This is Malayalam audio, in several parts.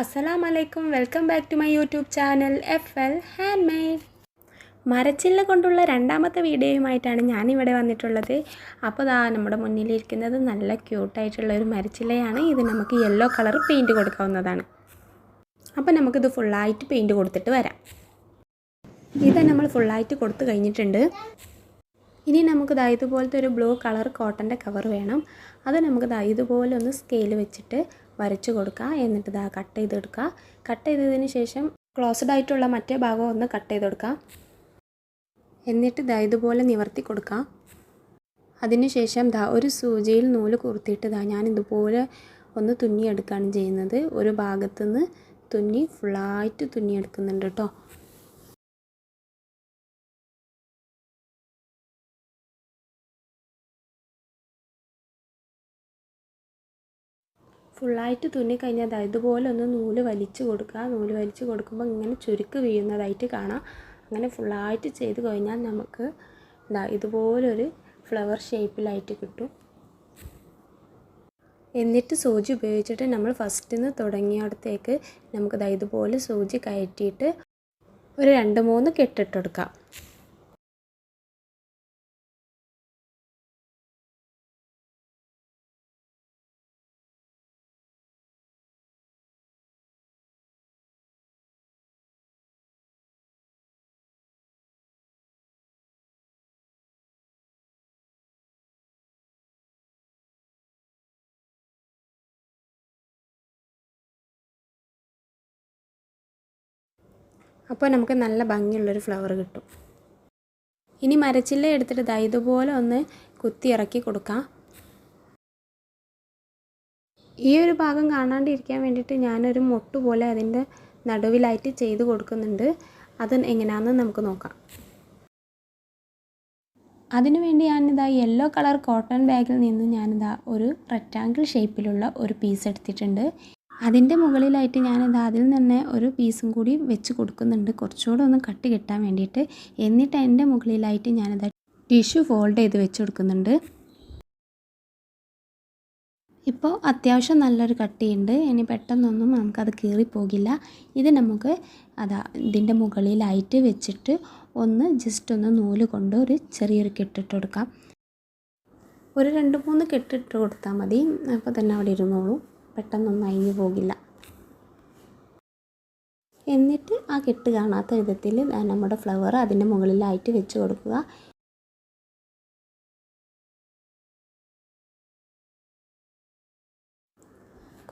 അസ്സലാം അലൈക്കും welcome back to my YouTube channel F L hand made മരച്ചില്ല കൊണ്ടുള്ള രണ്ടാമത്തെ വീഡിയോയുമായിട്ടാണ് ഞാനിവിടെ വന്നിട്ടുള്ളത്. അപ്പോൾ ദാ നമ്മുടെ മുന്നിലിരിക്കുന്നത് നല്ല ക്യൂട്ടായിട്ടുള്ള ഒരു മരച്ചില്ലയാണ്. ഇത് നമുക്ക് യെല്ലോ കളർ പെയിന്റ് കൊടുക്കാവുന്നതാണ്. അപ്പോൾ നമുക്കിത് ഫുള്ളായിട്ട് പെയിന്റ് കൊടുത്തിട്ട് വരാം. ഇത് നമ്മൾ ഫുള്ളായിട്ട് കൊടുത്തു കഴിഞ്ഞിട്ടുണ്ട്. ഇനി നമുക്ക് ദാ ഇതുപോലത്തെ ഒരു ബ്ലൂ കളർ കോട്ടന്റെ കവർ വേണം. അത് നമുക്ക് ദാ ഇതുപോലെ ഒന്ന് സ്കെയിൽ വെച്ചിട്ട് വരച്ച് കൊടുക്കുക. എന്നിട്ട് ഇതാ കട്ട് ചെയ്തെടുക്കുക. കട്ട് ചെയ്തതിന് ശേഷം ക്ലോസ്ഡ് ആയിട്ടുള്ള മറ്റേ ഭാഗം ഒന്ന് കട്ട് ചെയ്തെടുക്കുക എന്നിട്ട് ദാ ഇതുപോലെ നിവർത്തി കൊടുക്കുക. അതിനുശേഷം ദാ ഒരു സൂചിയിൽ നൂൽ കുർത്തിയിട്ട് ദാ ഞാൻ ഇതുപോലെ ഒന്ന് തുന്നിയെടുക്കുകയാണ് ചെയ്യുന്നത്. ഒരു ഭാഗത്തുനിന്ന് തുന്നി ഫുള്ളായിട്ട് തുന്നിയെടുക്കുന്നുണ്ട് കേട്ടോ ഫുള്ളായിട്ട് തുന്നി കഴിഞ്ഞാൽ ഇതുപോലെ ഒന്ന് നൂൽ വലിച്ചു കൊടുക്കുക. നൂൽ വലിച്ചു കൊടുക്കുമ്പോൾ ഇങ്ങനെ ചുരുക്ക് വീഴുന്നതായിട്ട് കാണാം. അങ്ങനെ ഫുള്ളായിട്ട് ചെയ്ത് കഴിഞ്ഞാൽ നമുക്ക് എന്താ ഇതുപോലൊരു ഫ്ലവർ ഷേപ്പിലായിട്ട് കിട്ടും. എന്നിട്ട് സൂചി ഉപയോഗിച്ചിട്ട് നമ്മൾ ഫസ്റ്റിൽ നിന്ന് തുടങ്ങിയടത്തേക്ക് നമുക്ക് ഇതുപോലെ സൂചി കയറ്റിയിട്ട് ഒരു രണ്ട് മൂന്ന് കെട്ടിട്ട് കൊടുക്കാം. അപ്പോൾ നമുക്ക് നല്ല ഭംഗിയുള്ളൊരു ഫ്ലവർ കിട്ടും. ഇനി മരച്ചില്ല എടുത്തിട്ട് ദാ ഇതുപോലെ ഒന്ന് കുത്തി ഇറക്കി കൊടുക്കാം. ഈ ഒരു ഭാഗം കാണാണ്ടിരിക്കാൻ വേണ്ടിയിട്ട് ഞാനൊരു മൊട്ട് പോലെ അതിന്റെ നടുവിലായിട്ട് ചെയ്ത് കൊടുക്കുന്നുണ്ട്. അത് എങ്ങനെയാണെന്ന് നമുക്ക് നോക്കാം. അതിനുവേണ്ടി ഞാനിതാ യെല്ലോ കളർ കോട്ടൺ ബാഗിൽ നിന്ന് ഞാനിതാ ഒരു റെക്റ്റാങ്കിൾ ഷേപ്പിലുള്ള ഒരു പീസ് എടുത്തിട്ടുണ്ട്. അതിന്റെ മുകളിലായിട്ട് ഞാനിതാ അതിൽ തന്നെ ഒരു പീസും കൂടി വെച്ച് കൊടുക്കുന്നുണ്ട്. കുറച്ചുകൂടെ ഒന്ന് കട്ട് കിട്ടാൻ വേണ്ടിയിട്ട്. എന്നിട്ട് അതിന്റെ മുകളിലായിട്ട് ഞാനിതാ ടിഷ്യൂ ഫോൾഡ് ചെയ്ത് വെച്ച് കൊടുക്കുന്നുണ്ട്. ഇപ്പോൾ അത്യാവശ്യം നല്ലൊരു കട്ടിയുണ്ട്. ഇനി പെട്ടെന്നൊന്നും നമുക്കത് കീറിപ്പോകില്ല. ഇത് നമുക്ക് അതാ ഇതിന്റെ മുകളിലായിട്ട് വെച്ചിട്ട് ഒന്ന് ജസ്റ്റ് ഒന്ന് നൂൽ കൊണ്ട് ഒരു ചെറിയൊരു കെട്ടിട്ട് കൊടുക്കാം. ഒരു രണ്ട് മൂന്ന് കെട്ടിട്ട് കൊടുത്താൽ മതി. അപ്പോൾ തന്നെ അവിടെ ഇരുന്നോളൂ. പെട്ടെന്നൊന്നും അയഞ്ഞു പോകില്ല. എന്നിട്ട് ആ കെട്ട് കാണാത്ത വിധത്തിൽ നമ്മുടെ ഫ്ലവർ അതിന്റെ മുകളിലായിട്ട് വെച്ച് കൊടുക്കുക.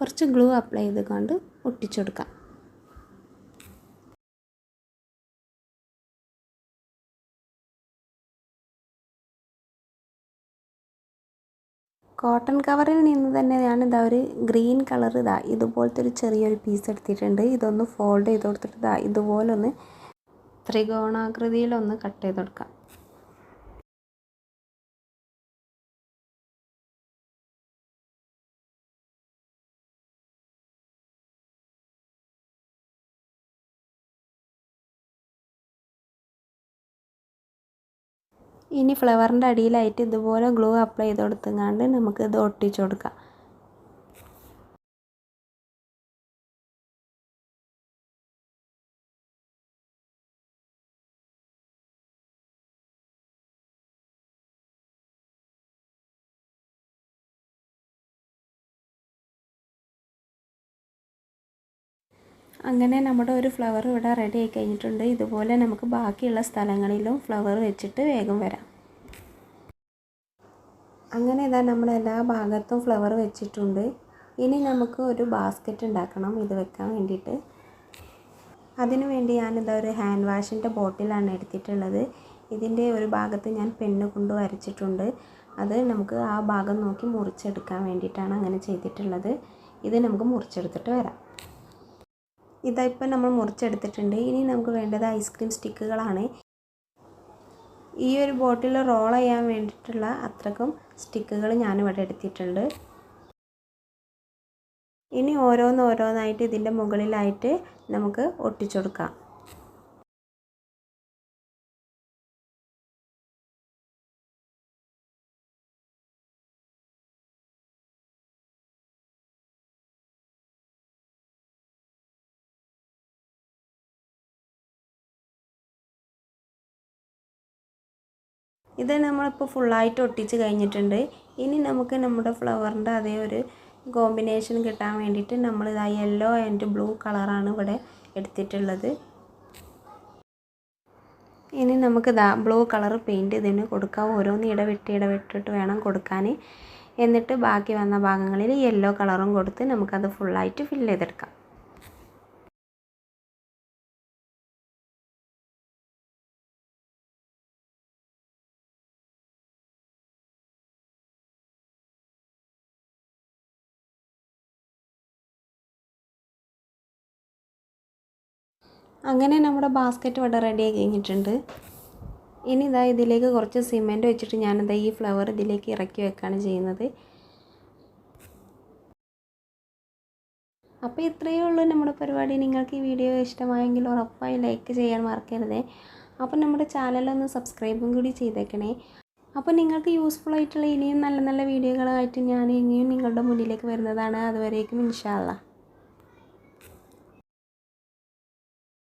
കുറച്ച് ഗ്ലൂ അപ്ലൈ ചെയ്തുകൊണ്ട് ഒട്ടിച്ചെടുക്കാം കോട്ടൺ കവറിൽ നിന്ന് തന്നെ ഞാൻ ഇതാ ഒരു ഗ്രീൻ കളർ ഇതാ ഇതുപോലത്തെ ഒരു ചെറിയൊരു പീസ് എടുത്തിട്ടുണ്ട്. ഇതൊന്ന് ഫോൾഡ് ചെയ്ത് കൊടുത്തിട്ട് ഇതാ ഇതുപോലൊന്ന് ത്രികോണാകൃതിയിലൊന്ന് കട്ട് ചെയ്ത് കൊടുക്കാം. ഇനി ഫ്ലവറിന്റെ അടിയിലായിട്ട് ഇതുപോലെ ഗ്ലൂ അപ്ലൈ ചെയ്ത് കൊടുത്തങ്ങാണ്ട് നമുക്ക് ഇത് ഒട്ടിച്ചു കൊടുക്കാം. അങ്ങനെ നമ്മുടെ ഒരു ഫ്ലവർ ഇവിടെ റെഡി ആയി കഴിഞ്ഞിട്ടുണ്ട്. ഇതുപോലെ നമുക്ക് ബാക്കിയുള്ള സ്ഥലങ്ങളിലും ഫ്ലവർ വെച്ചിട്ട് വേഗം വരാം. അങ്ങനെ ഇതാ നമ്മൾ എല്ലാ ഭാഗത്തും ഫ്ലവർ വെച്ചിട്ടുണ്ട്. ഇനി നമുക്ക് ഒരു ബാസ്ക്കറ്റ് ഉണ്ടാക്കണം. ഇത് വെക്കാൻ വേണ്ടിയിട്ട്. അതിനു വേണ്ടി ഞാനിതാ ഒരു ഹാൻഡ് വാഷിന്റെ ബോട്ടിലാണ് എടുത്തിട്ടുള്ളത്. ഇതിന്റെ ഒരു ഭാഗത്ത് ഞാൻ പെണ്ണ് കൊണ്ട് വരച്ചിട്ടുണ്ട്. അത് നമുക്ക് ആ ഭാഗം നോക്കി മുറിച്ചെടുക്കാൻ വേണ്ടിയിട്ടാണ് അങ്ങനെ ചെയ്തിട്ടുള്ളത്. ഇത് നമുക്ക് മുറിച്ചെടുത്തിട്ട് വരാം. ഇതായിപ്പോൾ നമ്മൾ മുറിച്ചെടുത്തിട്ടുണ്ട്. ഇനി നമുക്ക് വേണ്ടത് ഐസ്ക്രീം സ്റ്റിക്കുകളാണ് ഈ ഒരു ബോട്ടിൽ റോൾ ചെയ്യാൻ വേണ്ടിയിട്ടുള്ള അത്രക്കും സ്റ്റിക്കുകൾ ഞാനിവിടെ എടുത്തിട്ടുണ്ട്. ഇനി ഓരോന്നോരോന്നായിട്ട് ഇതിന്റെ മുകളിലായിട്ട് നമുക്ക് ഒട്ടിച്ചു കൊടുക്കാം ഇത് നമ്മളിപ്പോൾ ഫുള്ളായിട്ട് ഒട്ടിച്ച് കഴിഞ്ഞിട്ടുണ്ട്. ഇനി നമുക്ക് നമ്മുടെ ഫ്ലവറിന്റെ അതേ ഒരു കോമ്പിനേഷൻ കിട്ടാൻ വേണ്ടിയിട്ട് നമ്മൾ ഇതാ യെല്ലോ ആൻഡ് ബ്ലൂ കളറാണ് ഇവിടെ എടുത്തിട്ടുള്ളത്. ഇനി നമുക്ക് ദാ ബ്ലൂ കളർ പെയിന്റ് ഇതിന് കൊടുക്കാം. ഓരോന്ന് ഇടവിട്ട് ഇടവിട്ടിട്ട് വേണം കൊടുക്കാൻ എന്നിട്ട് ബാക്കി വന്ന ഭാഗങ്ങളിൽ യെല്ലോ കളറും കൊടുത്ത് നമുക്കത് ഫുള്ളായിട്ട് ഫില്ല് ചെയ്തെടുക്കാം. അങ്ങനെ നമ്മുടെ ബാസ്ക്കറ്റ് ഇവിടെ റെഡി ആയി കഴിഞ്ഞിട്ടുണ്ട്. ഇനി ഇതാ ഇതിലേക്ക് കുറച്ച് സിമെന്റ് വെച്ചിട്ട് ഞാനിതാ ഈ ഫ്ലവർ ഇതിലേക്ക് ഇറക്കി വെക്കുകയാണ് ചെയ്യുന്നത്. അപ്പോൾ ഇത്രയേ ഉള്ളൂ നമ്മുടെ പരിപാടി. നിങ്ങൾക്ക് ഈ വീഡിയോ ഇഷ്ടമായെങ്കിൽ ഉറപ്പായി ലൈക്ക് ചെയ്യാൻ മറക്കരുത്. അപ്പോൾ നമ്മുടെ ചാനലൊന്ന് സബ്സ്ക്രൈബും കൂടി ചെയ്തേക്കണേ. അപ്പോൾ നിങ്ങൾക്ക് യൂസ്ഫുൾ ആയിട്ടുള്ള ഇനിയും നല്ല നല്ല വീഡിയോകളായിട്ട് ഞാൻ ഇനിയും നിങ്ങളുടെ മുന്നിലേക്ക് വരുന്നതാണ്. അതുവരേക്കും ഇൻഷാല്ല